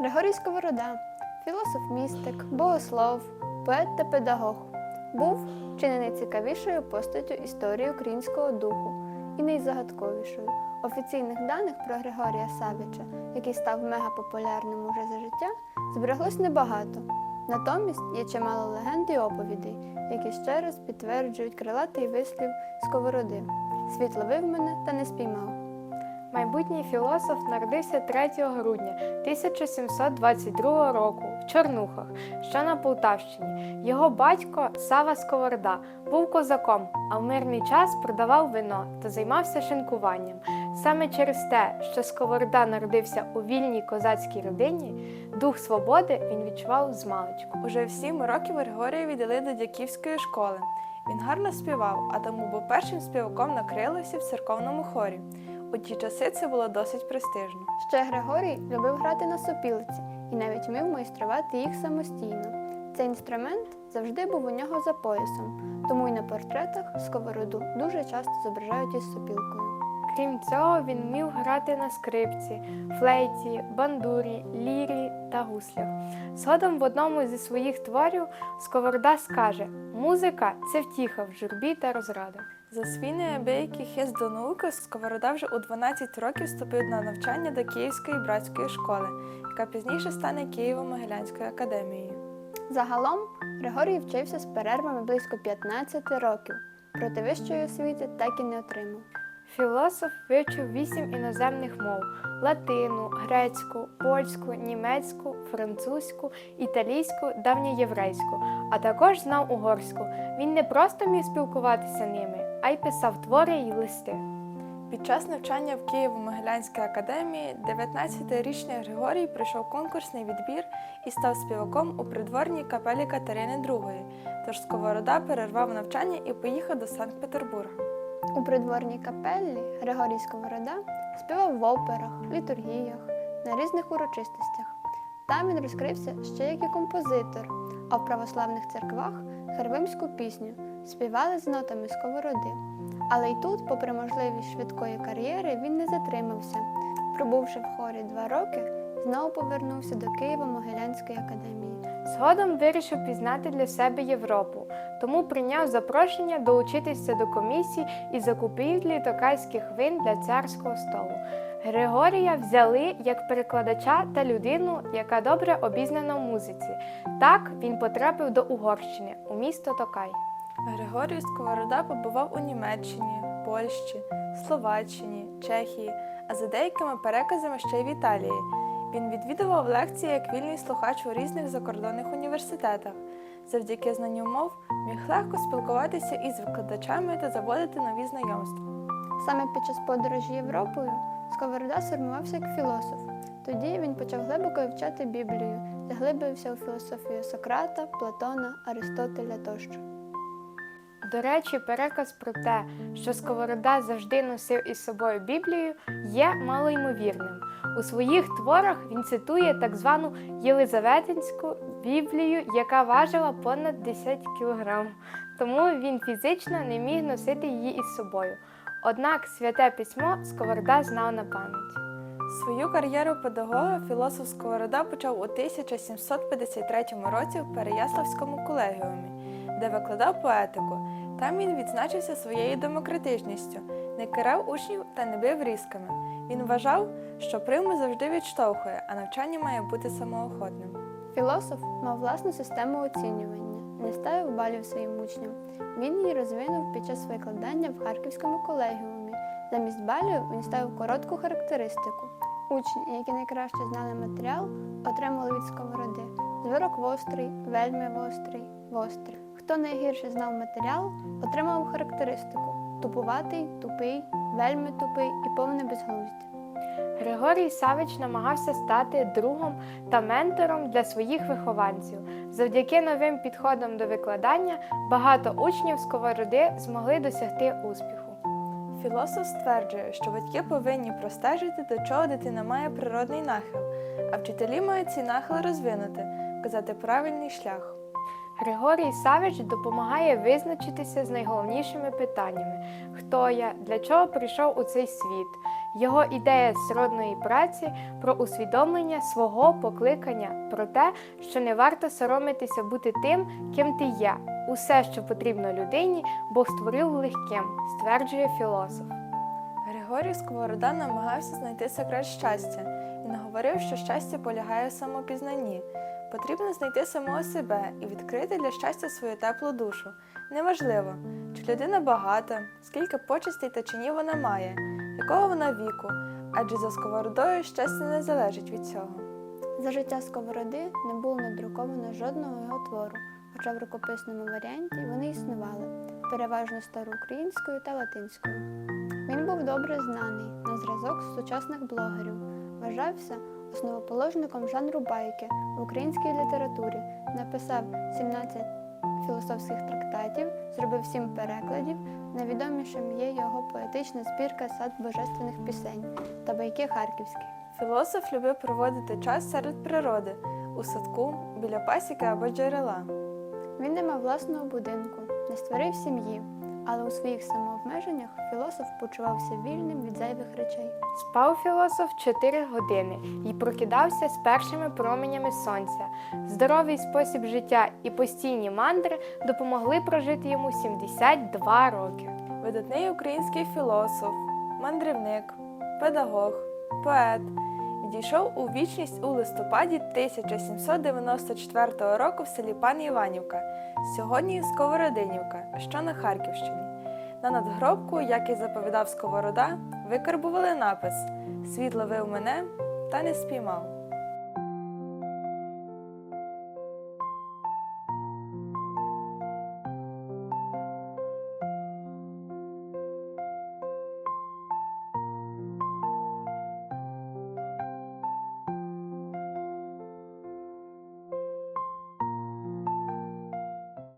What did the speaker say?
Григорій Сковорода, філософ-містик, богослов, поет та педагог, був чи не найцікавішою постаттю історії українського духу і найзагадковішою. Офіційних даних про Григорія Савіча, який став мегапопулярним уже за життя, збереглось небагато. Натомість є чимало легенд і оповідей, які ще раз підтверджують крилатий вислів сковороди. Світ ловив мене та не спіймав. Майбутній філософ народився 3 грудня 1722 року в Чорнухах, що на Полтавщині. Його батько Сава Сковорода був козаком, а в мирний час продавав вино та займався шинкуванням. Саме через те, що Сковорода народився у вільній козацькій родині, дух свободи він відчував змалечку. Уже в сім років Григорія віддали до дяківської школи. Він гарно співав, а тому був першим співаком на Крилосі в церковному хорі. У ті часи це було досить престижно. Ще Григорій любив грати на сопілці і навіть вмів майструвати їх самостійно. Цей інструмент завжди був у нього за поясом, тому й на портретах сковороду дуже часто зображають із сопілкою. Крім цього, він вмів грати на скрипці, флейті, бандурі, лірі та гуслях. Згодом в одному зі своїх творів Сковорода скаже: музика це втіха в журбі та розрадах. За свій неабиякий хист до науки Сковорода вже у 12 років вступив на навчання до Київської братської школи, яка пізніше стане Києво-Могилянською академією. Загалом Григорій вчився з перервами близько 15 років, проте вищої освіти так і не отримав. Філософ вивчив вісім іноземних мов: латину, грецьку, польську, німецьку, французьку, італійську, давньоєврейську, а також знав угорську. Він не просто міг спілкуватися ними, а й писав твори й листи. Під час навчання в Києво-Могилянській академії 19-річний Григорій пройшов конкурсний відбір і став співаком у придворній капелі Катерини II. Тож Сковорода перервав навчання і поїхав до Санкт-Петербурга. У придворній капеллі Григорій Сковорода співав в операх, літургіях, на різних урочистостях. Там він розкрився ще як і композитор, а в православних церквах хервимську пісню співали з нотами сковороди. Але й тут, попри можливість швидкої кар'єри, він не затримався. Пробувши в хорі два роки, знову повернувся до Києво-Могилянської академії. Згодом вирішив пізнати для себе Європу, тому прийняв запрошення долучитися до комісії із закупівлі токайських вин для царського столу. Григорія взяли як перекладача та людину, яка добре обізнана в музиці. Так він потрапив до Угорщини у місто Токай. Григорій Сковорода побував у Німеччині, Польщі, Словаччині, Чехії, а за деякими переказами ще й в Італії. Він відвідував лекції як вільний слухач у різних закордонних університетах. Завдяки знанню мов міг легко спілкуватися із викладачами та заводити нові знайомства. Саме під час подорожі Європою Сковорода сформувався як філософ. Тоді він почав глибоко вивчати Біблію, заглибився у філософію Сократа, Платона, Аристотеля тощо. До речі, переказ про те, що Сковорода завжди носив із собою Біблію, є малоймовірним. У своїх творах він цитує так звану Єлизаветинську Біблію, яка важила понад 10 кг, тому він фізично не міг носити її із собою. Однак святе письмо Сковорода знав на пам'ять. Свою кар'єру педагога філософ Сковорода почав у 1753 році в Переяславському колегіумі, де викладав поетику. Там він відзначився своєю демократичністю, не карав учнів та не бив різками. Він вважав, що прийму завжди відштовхує, а навчання має бути самоохотним. Філософ мав власну систему оцінювання, не ставив балів своїм учням. Він її розвинув під час викладання в Харківському колегіумі. Замість балів він ставив коротку характеристику. Учні, які найкраще знали матеріал, отримали від сковороди звирок вострий, вельми вострий, вострий. Хто найгірше знав матеріал, отримав характеристику тупуватий, тупий, вельми тупий і повне безглуздя. Григорій Савич намагався стати другом та ментором для своїх вихованців. Завдяки новим підходам до викладання багато учнів Сковороди змогли досягти успіху. Філософ стверджує, що батьки повинні простежити, до чого дитина має природний нахил, а вчителі мають ці нахили розвинути, вказати правильний шлях. Григорій Савич допомагає визначитися з найголовнішими питаннями: хто я, для чого прийшов у цей світ. Його ідея сродної праці про усвідомлення свого покликання, про те, що не варто соромитися бути тим, ким ти є. Усе, що потрібно людині, Бог створив легким, стверджує філософ. Григорій Сковорода намагався знайти секрет щастя. Він говорив, що щастя полягає в самопізнанні. Потрібно знайти самого себе і відкрити для щастя свою теплу душу. Неважливо, чи людина багата, скільки почестей та чинів вона має, якого вона віку, адже за сковородою щастя не залежить від цього. За життя Сковороди не було надруковано жодного його твору, хоча в рукописному варіанті вони існували, переважно староукраїнською та латинською. Він був добре знаний на зразок сучасних блогерів, вважався основоположником жанру байки в українській літературі, написав 17 філософських трактатів, зробив 7 перекладів. Найвідомішим є його поетична збірка Сад божественних пісень та байки харківські. Філософ любив проводити час серед природи, у садку, біля пасіки або джерела. Він не мав власного будинку, не створив сім'ї, але у своїх самообмеженнях філософ почувався вільним від зайвих речей. Спав філософ 4 години і прокидався з першими променями сонця. Здоровий спосіб життя і постійні мандри допомогли прожити йому 72 роки. Видатний український філософ, мандрівник, педагог, поет відійшов у вічність у листопаді 1794 року в селі Пан Іванівка, сьогодні Сковородинівка, що на Харківщині. На надгробку, як і заповідав Сковорода, викарбували напис Світ ловив мене та не спіймав.